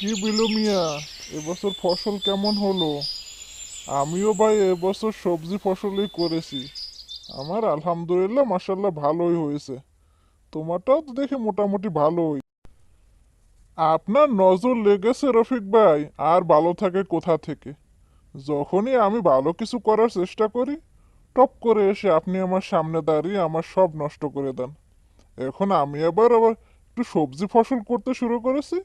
কি বিলু মিয়া? এবছর ফসল কেমন হলো? আমিও ভাই এবছর সবজি ফসলই করেছি। আমার আলহামদুলিল্লাহ মাসাল্লাহ ভালোই হয়েছে। তোমারটাও তো দেখে মোটামুটি ভালোই। আপনার নজর লেগেছে রফিক ভাই, আর ভালো থাকে কোথা থেকে? যখনই আমি ভালো কিছু করার চেষ্টা করি, টপ করে এসে আপনি আমার সামনে দাঁড়িয়ে আমার সব নষ্ট করে দেন। এখন আমি আবার আবার একটু সবজি ফসল করতে শুরু করেছি।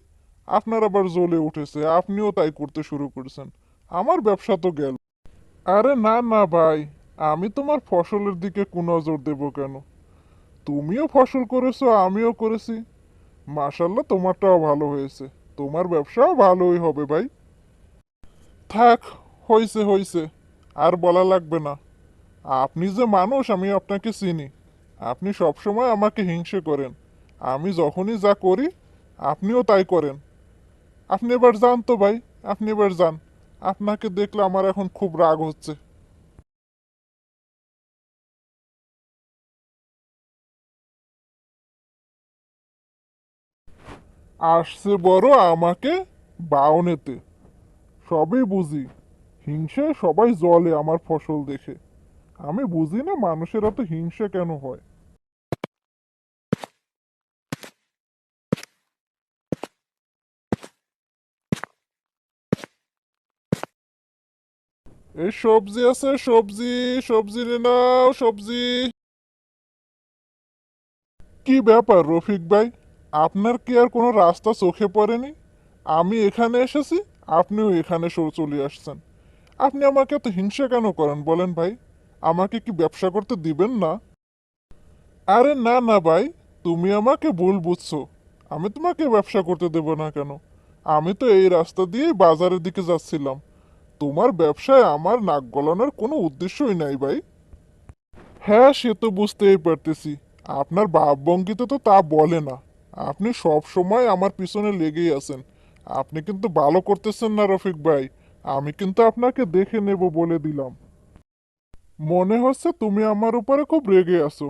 আপনার আবার জ্বলে উঠেছে, আপনিও তাই করতে শুরু করেছেন। আমার ব্যবসা তো গেল। আরে না না ভাই, আমি তোমার ফসলের দিকে কোন নজর দেব কেন? তুমিও ফসল করেছ, আমিও করেছি। মাশাল্লাহ তোমারটাও ভালো হয়েছে। তোমার ব্যবসাও ভালোই হবে ভাই। থাক, হইছে হইছে, আর বলা লাগবে না। আপনি যে মানুষ, আমি আপনাকে চিনি। আপনি সবসময় আমাকে হিংসে করেন। আমি যখনই যা করি, আপনিও তাই করেন। আপনি এবার যান তো ভাই, আপনি এবার যান। আপনাকে দেখলে আমার এখন খুব রাগ হচ্ছে। আসছে বড় আমাকে বাউনেতে। সবই বুঝি। হিংসায় সবাই জলে আমার ফসল দেখে। আমি বুঝি না মানুষের এত হিংসা কেন হয়? সবজি আছে, সবজি সবজি নাও, সবজি। কি ব্যাপার রফিক ভাই? আপনার কি আর কোনো রাস্তা চোখে পড়েনি? আমি এখানে এসেছি, আপনিও এখানে সো- চলে আসছেন। আপনি আমাকে এত হিংসা কেন করেন বলেন ভাই? আমাকে কি ব্যবসা করতে দিবেন না? আরে না না ভাই, তুমি আমাকে ভুল বুঝছ। আমি তোমাকে ব্যবসা করতে দেব না কেন? আমি তো এই রাস্তা দিয়ে বাজারের দিকে যাচ্ছিলাম। তোমার ব্যবসায় আমার নাক গলানোর কোনো উদ্দেশ্যই নাই ভাই। হ্যাঁ সে তো বুঝতেই পারতেছি। আপনার ভাবভঙ্গিতে তো তা বলে না। আপনি সব সময় আমার পিছনে লেগেই আছেন। আপনি কিন্তু ভালো করতেছেন না, রফিক ভাই। আমি কিন্তু আপনাকে দেখে নেব বলে দিলাম। মনে হচ্ছে তুমি আমার উপরে খুব রেগে আছো।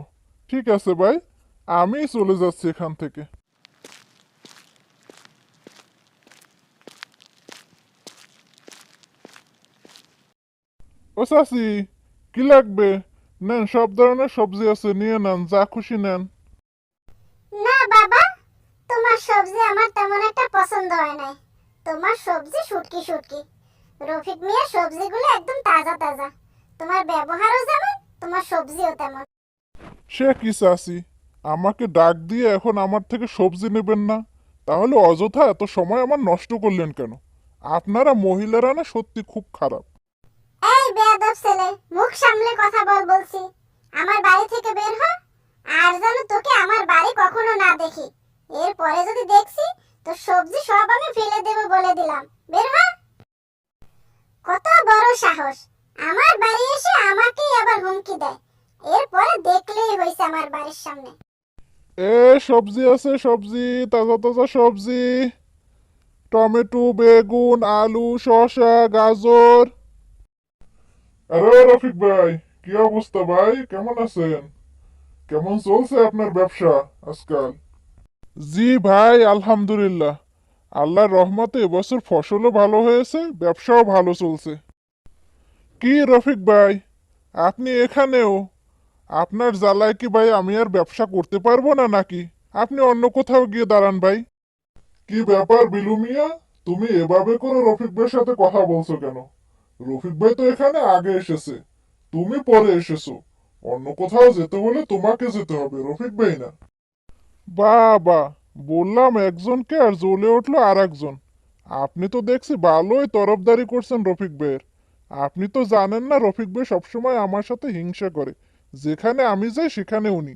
ঠিক আছে ভাই আমি চলে যাচ্ছি এখান থেকে। ও চাচি কি লাগবে নেন সব ধরনের সবজি আছে নিয়ে নেন যা খুশি নেন না বাবা তোমার সবজি আমার তেমন একটা পছন্দ হয় নাই। তোমার সবজি শুটকি শুটকি রফিক মিয়ার সবজিগুলো একদম তাজা তাজা। তোমার ব্যবহারও যেমন তোমার সবজিও তেমন। সে কি চাচি আমাকে ডাক দিয়ে এখন আমার থেকে সবজি নেবেন না? তাহলে অযথা এত সময় আমার নষ্ট করলেন কেন? আপনারা মহিলারা না সত্যি খুব খারাপ। এই বেয়াদব ছেলে। মুখ সামলে কথা বল বলছি। আমার বাড়ি থেকে বের হ, আর যেন তোকে আমার বাড়ি কখনো না দেখি। এরপরে যদি দেখছি তো সবজি সব আমি ফেলে দেব বলে দিলাম। বের হ। কত বড় সাহস। আমার বাড়ি এসে আমাকেই আবার হুমকি দেয়। এরপরে দেখলেই হয়েছে আমার বাড়ির সামনে। এ, সবজি আছে, সবজি, তাজা তাজা সবজি। টমেটো, বেগুন, আলু, শসা, গাজর। আরে রফিক ভাই কি অবস্থা ভাই? কেমন আছেন? কেমন চলছে আপনার ব্যবসা আজকাল? জি ভাই আলহামদুলিল্লাহ। আল্লাহর রহমতে এবছর ফসলও ভালো হয়েছে ব্যবসাও ভালো চলছে। কি রফিক ভাই আপনি এখানেও? আপনার জ্বালায় কি ভাই আমি আর ব্যবসা করতে পারব না নাকি? আপনি অন্য কোথাও গিয়ে দাঁড়ান ভাই। কি ব্যাপার বিলু মিয়া? তুমি এভাবে করে রফিক ভাইয়ের সাথে কথা বলছো কেন? রফিক ভাই তো এখানে আগে এসেছে। তুমি পরে এসেছ। অন্য কোথাও যেতে হলে তোমাকে যেতে হবে, রফিক ভাই না। বাবা, বললাম একজনকে আর জ্বলে উঠল আর একজন আপনি তো দেখছি ভালোই তরফদারি করছেন রফিক ভাইয়ের। আপনি তো জানেন না রফিক ভাই সবসময় আমার সাথে হিংসা করে। যেখানে আমি যাই, সেখানে উনি।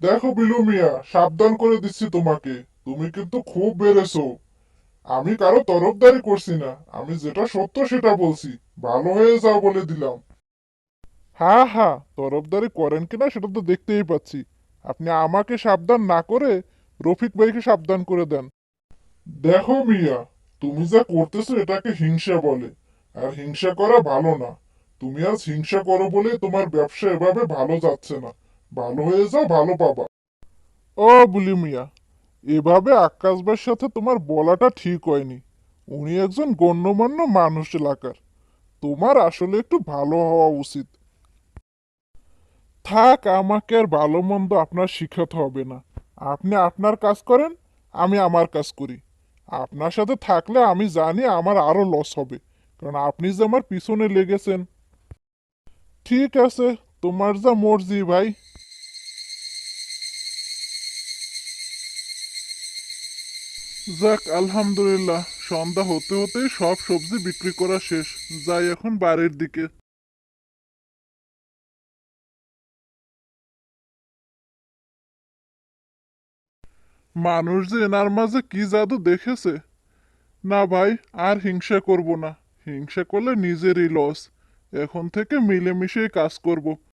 দেখো বিলু মিয়া, সাবধান করে দিচ্ছি তোমাকে। তুমি কিন্তু খুব বেড়েছো। আমি কারও তরফদারি করছি না। আমি যেটা সত্য সেটা বলছি। ভালো হয়ে যাও বলে দিলাম। হ্যাঁ হ্যাঁ তরফদারি করেন কিনা সেটা তো দেখতেই পাচ্ছি। আপনি আমাকে সাবধান না করে রফিক ভাইকে সাবধান করে দেন। দেখো মিয়া, তুমি যা করতেছো এটাকে হিংসা বলে। আর হিংসা করা ভালো না। তুমি আজ হিংসা করো বলে তোমার ব্যবসা এভাবে ভালো যাচ্ছে না। ভালো হয়ে যাও, ভালো পাবা। ও, বুলি মিয়া এভাবে আকাশ ভাইয়ের সাথে তোমার বলাটা ঠিক হয়নি। উনি একজন গণ্যমান্য মানুষ এলাকার। তোমার আসলে একটু ভালো হওয়া উচিত। থাক, আমাকে আর ভালো মন্দ আপনার শিখাতে হবে না। আপনি আপনার কাজ করেন, আমি আমার কাজ করি। আপনার সাথে থাকলে আমি জানি আমার আরও লস হবে, কারণ আপনি যে আমার পিছনে লেগেছেন। ঠিক আছে, তোমার যা মর্জি ভাই। যাক, আলহামদুলিল্লাহ। সন্ধ্যা হতে হতেই সব সবজি বিক্রি করা শেষ। যাই এখন বাড়ির দিকে। মানুষ যে এনার মাঝে কি জাদু দেখেছে? না ভাই, আর হিংসা করব না। হিংসা করলে নিজেরই লস এখন থেকে মিলেমিশেই কাজ করব।